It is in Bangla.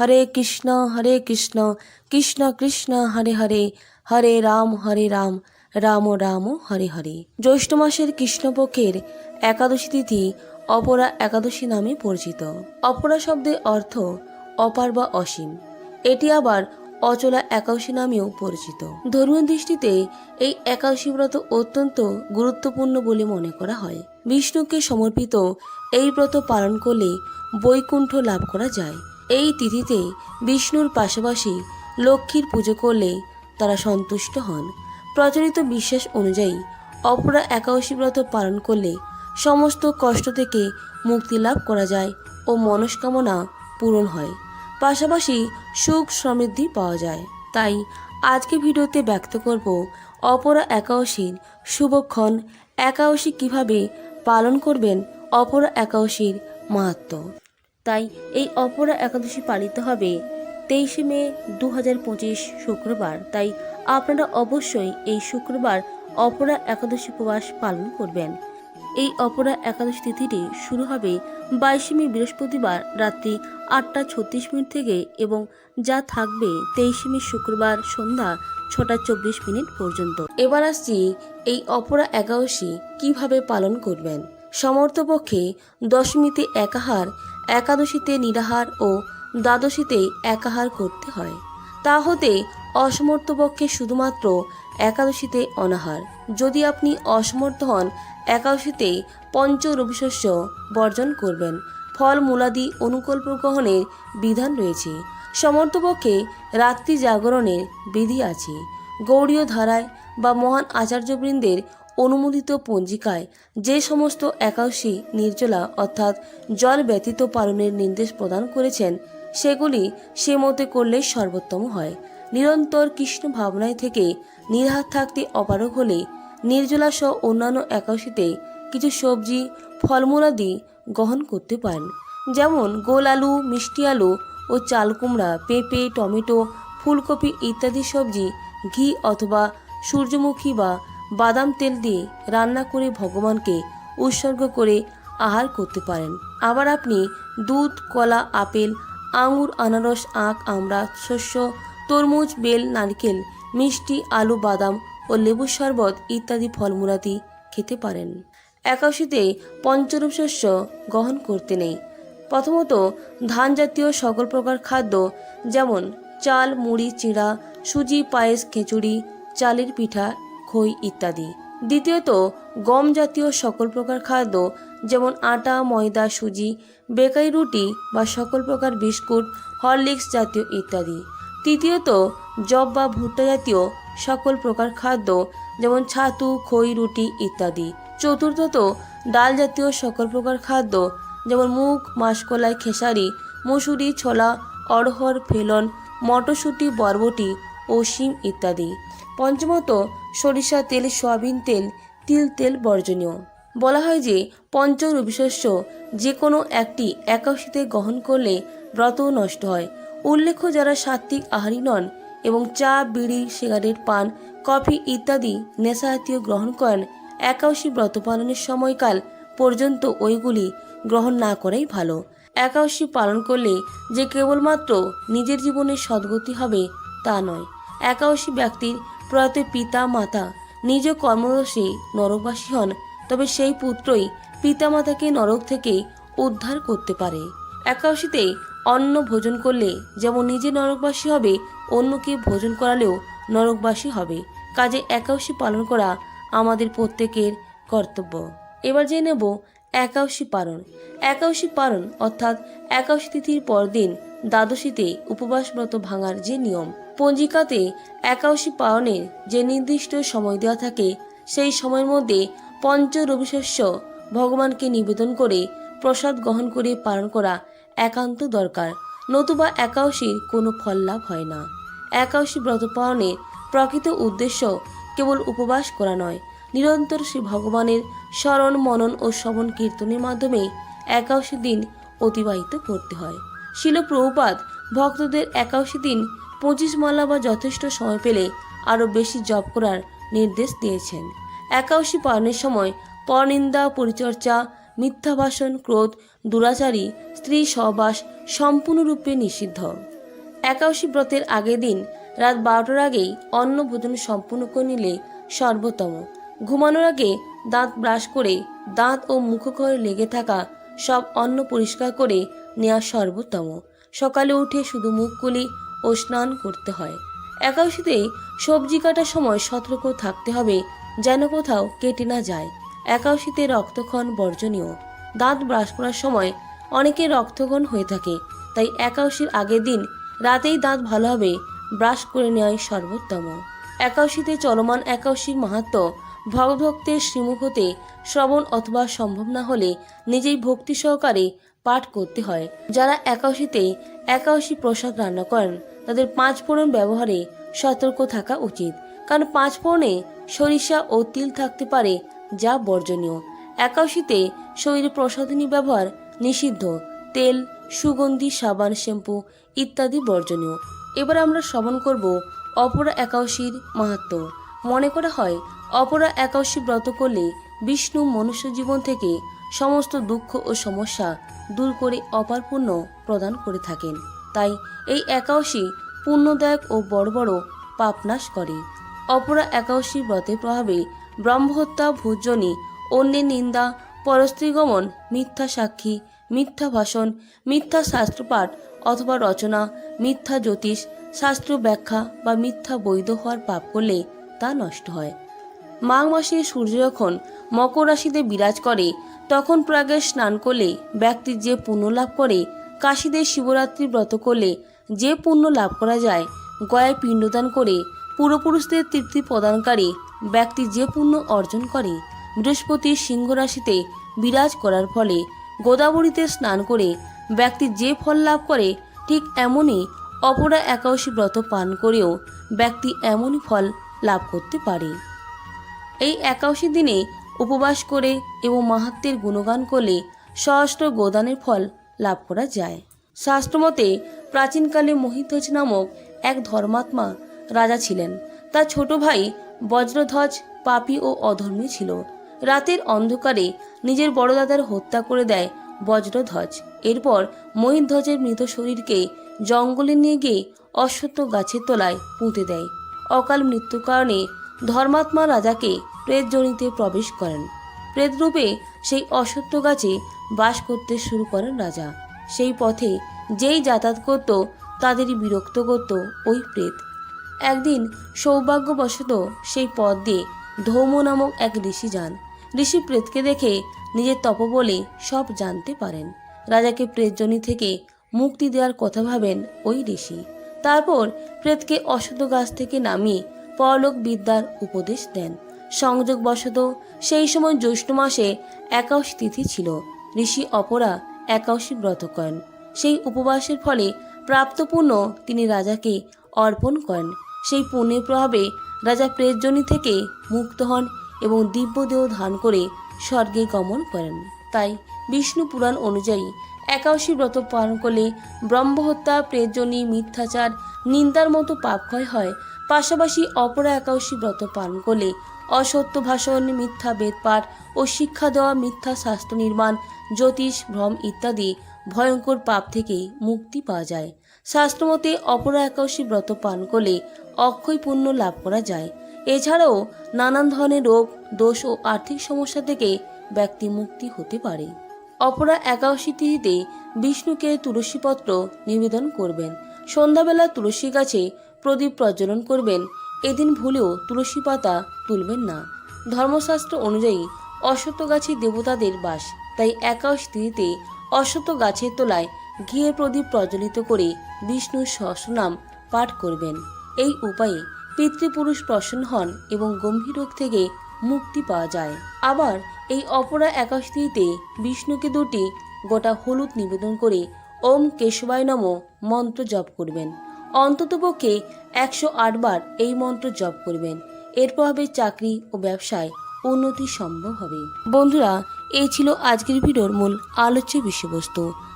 হরে কৃষ্ণ হরে কৃষ্ণ কৃষ্ণ কৃষ্ণ, হরে হরে হরে রাম হরে রাম রাম রাম হরে হরে। জ্যৈষ্ঠ মাসের কৃষ্ণপক্ষের একাদশী তিথি অপরা একাদশী নামে পরিচিত। অপরা শব্দের অর্থ অপার বা অসীম। এটি আবার অচলা একাদশী নামেও পরিচিত। ধর্মীয় দৃষ্টিতে এই একাদশী ব্রত অত্যন্ত গুরুত্বপূর্ণ বলে মনে করা হয়। বিষ্ণুকে সমর্পিত এই ব্রত পালন করলে বৈকুণ্ঠ লাভ করা যায়। এই তিথিতে বিষ্ণুর পাশাপাশি লক্ষ্মীর পুজো করলে তারা সন্তুষ্ট হন। প্রচলিত বিশ্বাস অনুযায়ী অপরা একাদশী ব্রত পালন করলে সমস্ত কষ্ট থেকে মুক্তি লাভ করা যায় ও মনস্কামনা পূরণ হয়। পাশাপাশি সুখ সমৃদ্ধি পাওয়া যায়। তাই আজকে ভিডিওতে ব্যক্ত করব অপরা একাদশীর শুভক্ষণ একাদশী কীভাবে পালন করবেন অপরা একাদশীর মাহাত্ম। তাই এই অপরা একাদশী পালিত হবে। তেইশে মে দু হাজার পঁচিশ শুক্রবার। তাই আপনারা অবশ্যই এই শুক্রবার অপরা একাদশী উপবাস পালন করবেন। এই অপরা একাদশী তিথিটি শুরু হবে বাইশে মে বৃহস্পতিবার রাত্রি আটটা ছত্রিশ মিনিট থেকে এবং যা থাকবে তেইশে মে শুক্রবার সন্ধ্যা ছটা চব্বিশ মিনিট পর্যন্ত। এবার আসছি এই অপরা একাদশী কীভাবে পালন করবেন। সমর্থপক্ষে দশমীতে একাহার একাদশীতে নিরাহার ও দ্বাদশীতে একাহার করতে হয়। তা হতে অসমর্থ পক্ষে শুধুমাত্র একাদশীতে অনাহার। যদি আপনি অসমর্থ হন, একাদশীতে পঞ্চ রবিশস্য বর্জন করবেন। ফল মূলাদি অনুকল্প গ্রহণের বিধান রয়েছে। সমর্থপক্ষে রাত্রি জাগরণের বিধি আছে। গৌড়ীয় ধারায় বা মহান আচার্যবৃন্দের অনুমোদিত পঞ্জিকায় যে সমস্ত একাদশী নির্জলা অর্থাৎ জল ব্যতীত পালনের নির্দেশ প্রদান করেছেন, সেগুলি সে মতে করলে সর্বোত্তম হয়। নিরন্তর কৃষ্ণ ভাবনায় থেকে নির্হাত থাকতে অপারগ হলে নির্জলা সহ অন্যান্য একাদশীতে কিছু সবজি ফলমূলাদি গ্রহণ করতে পারেন। যেমন গোল আলু, মিষ্টি আলু ও চাল কুমড়া, পেঁপে, টমেটো, ফুলকপি ইত্যাদি সবজি, ঘি অথবা সূর্যমুখী বা বাদাম তেল দিয়ে রান্না করে ভগবানকে উৎসর্গ করে আহার করতে পারেন। আবার আপনি দুধ, কলা, আপেল, আঙুর, আনারস, আখ, আমড়া, শস্য, তরমুজ, বেল, নারকেল, মিষ্টি, আলু, বাদাম ও লেবুর শরবত ইত্যাদি ফলমূলাদি খেতে পারেন। একাশিতে পঞ্চরূপ শস্য গ্রহণ করতে নেই। প্রথমত ধান জাতীয় সকল প্রকার খাদ্য যেমন চাল, মুড়ি, চিড়া, সুজি, পায়েস, খিচুড়ি, চালের পিঠা খই ইত্যাদি। দ্বিতীয়ত, গম জাতীয় সকল প্রকার খাদ্য, যেমন আটা, ময়দা, সুজি, বেকারি রুটি বা সকল প্রকার বিস্কুট, হরলিক্স জাতীয় ইত্যাদি। তৃতীয়ত জব বা ভুট্টা জাতীয় সকল প্রকার খাদ্য, যেমন ছাতু, খই, রুটি ইত্যাদি। চতুর্থত, ডাল জাতীয় সকল প্রকার খাদ্য, যেমন মুগ, মাসকলাই, খেসারি, মুসুরি, ছোলা, অড়হর, ফেলন, মটরশুঁটি, বরবটি ও শিম ইত্যাদি। পঞ্চমত, সরিষা তেল, সয়াবিন তেল, তিল তেল বর্জনীয়। বলা হয় যে পঞ্চ রবিশস্য যে কোনো একটি একাশিতে গ্রহণ করলে ব্রত নষ্ট হয়। উল্লেখ্য, যারা সাত্ত্বিক আহারী নন এবং চা, বিড়ি, সিগারেট, পান, কফি ইত্যাদি নেশা জাতীয় গ্রহণ করেন একাশী ব্রত পালনের সময়কাল পর্যন্ত ওইগুলি গ্রহণ না করাই ভালো। একাদশী পালন করলে যে কেবলমাত্র নিজের জীবনে সদ্গতি হবে তা নয়। একাদশী ব্যক্তির প্রয়াত পিতা মাতা নিজ কর্মদোষে নরকবাসী হন, তবে সেই পুত্রই পিতামাতাকে নরক থেকে উদ্ধার করতে পারে। একাদশীতে অন্ন ভোজন করলে যেমন নিজে নরকবাসী হবে, অন্যকে ভোজন করালেও নরকবাসী হবে। কাজে একাদশী পালন করা আমাদের প্রত্যেকের কর্তব্য। এবার জেনে নেব একাদশী পালন। একাদশী পালন অর্থাৎ একাদশী তিথির পরদিন দ্বাদশীতে উপবাস ব্রত ভাঙার যে নিয়ম, পঞ্জিকাতে একাদশী পালনের যে নির্দিষ্ট সময় দেওয়া থাকে, সেই সময়ের মধ্যে পঞ্চ রবিশস্য ভগবানকে নিবেদন করে প্রসাদ গ্রহণ করে পালন করা একান্ত দরকার। নতুবা একাদশীর কোনো ফল লাভ হয় না। একাদশী ব্রত পালনের প্রকৃত উদ্দেশ্য কেবল উপবাস করা নয় নিরন্তর শ্রী ভগবানের স্মরণ মনন ও শ্রবণ কীর্তনের মাধ্যমে একাদশী দিন অতিবাহিত করতে হয়। শিল প্রভুপাত ভক্তদের একাদশী দিন পঁচিশ মালা বা যথেষ্ট সময় পেলে আরও বেশি জপ করার নির্দেশ দিয়েছেন। একাদশী পালনের সময় পরনিন্দা, পরিচর্যা মিথ্যা ভাষণ ক্রোধ, দুরাচারী, স্ত্রী সহবাস সম্পূর্ণরূপে নিষিদ্ধ। একাদশী ব্রতের আগের দিন রাত বারোটার আগেই অন্ন ভোজন সম্পূর্ণ করে নিলে সর্বোত্তম। ঘুমানোর আগে দাঁত ব্রাশ করে দাঁত ও মুখঘরে লেগে থাকা সব অন্ন পরিষ্কার করে নেওয়া সর্বোত্তম। সকালে উঠে শুধু মুখ কুলি ও স্নান করতে হয়। একাদশীতে সবজি কাটার সময় সতর্ক থাকতে হবে, যেন কোথাও কেটে না যায়। একাদশীতে রক্তক্ষণ বর্জনীয়। দাঁত ব্রাশ করার সময় অনেকের রক্তক্ষরণ হয়ে থাকে, তাই একাদশীর আগের দিন রাতেই দাঁত ভালোভাবে ব্রাশ করে নেওয়াই সর্বোত্তম। একাদশীতে চলমান একাদশীর মাহাত্ম ভগভক্তের শ্রীমুখ হতে শ্রবণ অথবা সম্ভব না হলে নিজেই ভক্তি সহকারে পাঠ করতে হয়। যারা একাদশীতে একাদশী প্রসাদ রান্না করেন, তাদের পাঁচ ফোড়ন ব্যবহারে সতর্ক থাকা উচিত। কারণ পাঁচ ফোড়নে সরিষা ও তিল থাকতে পারে, যা বর্জনীয়। একাদশীতে শরীরে প্রসাধনী ব্যবহার নিষিদ্ধ। তেল, সুগন্ধি, সাবান, শ্যাম্পু ইত্যাদি বর্জনীয়। এবার আমরা শ্রবণ করব অপরা একাদশীর মাহাত্ম। মনে করা হয় অপরা একাদশী ব্রত করলে বিষ্ণু মনুষ্য জীবন থেকে সমস্ত দুঃখ ও সমস্যা দূর করে অপার পুণ্য প্রদান করে থাকেন। তাই এই একাদশী পুণ্যদায়ক ও বড় বড় পাপনাশ করে। অপরা একাদশী ব্রতের প্রভাবে ব্রহ্মহত্যা ভোজনী অন্যের নিন্দা, পরস্ত্রীগমন, মিথ্যা সাক্ষী, মিথ্যা ভাষণ, মিথ্যা শাস্ত্রপাঠ অথবা রচনা, মিথ্যা জ্যোতিষ শাস্ত্র ব্যাখ্যা বা মিথ্যা বৈধ হওয়ার পাপ করলে তা নষ্ট হয়। মাঘ মাসে সূর্য যখন মকর রাশিতে বিরাজ করে, তখন প্রয়াগে স্নান করলে ব্যক্তি যে পুণ্য লাভ করে কাশীদের শিবরাত্রি ব্রত করলে যে পুণ্য লাভ করা যায়, গয়ায় পিণ্ডদান করে পূর্বপুরুষদের তৃপ্তি প্রদানকারী ব্যক্তি যে পুণ্য অর্জন করে, বৃহস্পতি সিংহ রাশিতে বিরাজ করার ফলে গোদাবরীতে স্নান করে ব্যক্তি যে ফল লাভ করে, ঠিক এমনই অপরা একাদশী ব্রত পান করেও ব্যক্তি এমনই ফল লাভ করতে পারে। এই একাদশী দিনে উপবাস করে এবং মাহাত্মের গুণগান করলে সহস্র গোদানের ফল লাভ করা যায়। শাস্ত্রমতে প্রাচীনকালে মহিধ্বজ নামক এক ধর্মাত্মা রাজা ছিলেন। তার ছোট ভাই বজ্রধ্বজ, পাপী ও অধর্মী ছিল। রাতের অন্ধকারে নিজের বড় দাদার হত্যা করে দেয় বজ্রধ্বজ। এরপর মহিধ্বজের মৃত শরীরকে জঙ্গলে নিয়ে গিয়ে অশ্বত্থ গাছের তলায় পুঁতে দেয়। অকাল মৃত্যুর কারণে ধর্মাত্মা রাজাকে প্রেতজনিতে প্রবেশ করেন। প্রেতরূপে সেই অসত্য গাছে বাস করতে শুরু করেন রাজা। সেই পথে যেই যাতায়াত করত, তাদেরই বিরক্ত করত ওই প্রেত। একদিন সৌভাগ্যবশত সেই পথ দিয়ে ধৌম নামক এক ঋষি যান। ঋষি প্রেতকে দেখে নিজের তপবলে সব জানতে পারেন। রাজাকে প্রেতজনী থেকে মুক্তি দেওয়ার কথা ভাবেন ওই ঋষি। তারপর প্রেতকে অসত গাছ থেকে নামিয়ে পরলোক বিদ্যার উপদেশ দেন। সংযোগবশত সেই সময় জ্যৈষ্ঠ মাসে একাদশী তিথি ছিল। ঋষি অপরা একাদশী ব্রত করেন। সেই উপবাসের ফলে প্রাপ্ত পুণ্য তিনি রাজাকে অর্পণ করেন। সেই পুণ্যের প্রভাবে রাজা প্রেতজনী থেকে মুক্ত হন এবং দিব্যদেহ ধারণ করে স্বর্গে গমন করেন। তাই বিষ্ণু পুরাণ অনুযায়ী একাদশী ব্রত পালন করলে ব্রহ্মহত্যা প্রেজনী মিথ্যাচার, নিন্দার মতো পাপক্ষয় হয়। পাশাপাশি অপরা একাদশী ব্রত পালন করলে অসত্য ভাষণ, মিথ্যা বেদপাঠ ও শিক্ষা দেওয়া, মিথ্যা স্বাস্থ্য নির্মাণ, জ্যোতিষ, ভ্রম ইত্যাদি ভয়ঙ্কর পাপ থেকে মুক্তি পাওয়া যায়। শাস্ত্রমতে অপরা একাদশী ব্রত পান করলে অক্ষয় পুণ্য লাভ করা যায়। এছাড়াও নানান ধরনের রোগ, দোষ ও আর্থিক সমস্যা থেকে ব্যক্তি মুক্তি হতে পারে। অপরা একাদশী তিথিতে বিষ্ণুকে তুলসীপত্র নিবেদন করবেন। সন্ধ্যাবেলা তুলসী গাছে প্রদীপ প্রজ্বলন করবেন। এদিন ভুলেও তুলসী পাতা তুলবেন না। ধর্মশাস্ত্র অনুযায়ী অশ্বত্থ গাছে দেবতাদের বাস। তাই একাদশী তিথিতে অশ্বত্থ গাছের তলায় ঘিয়ে প্রদীপ প্রজ্বলিত করে বিষ্ণুর সহস্রনাম পাঠ করবেন। এই উপায়ে পিতৃপুরুষ প্রসন্ন হন এবং গম্ভীর রোগ থেকে মুক্তি পাওয়া যায়। আবার এই অপরা একাদশীতে বিষ্ণুকে দুটি গোটা হলুদ নিবেদন করে ওম কেশবায় নম মন্ত্র জপ করবেন। অন্ততপক্ষে একশো বার এই মন্ত্র জপ করবেন। এর প্রভাবে চাকরি ও ব্যবসায় উন্নতি সম্ভব হবে। বন্ধুরা, এই ছিল আজকের ভিডিওর মূল আলোচ্য বিষয়বস্তু।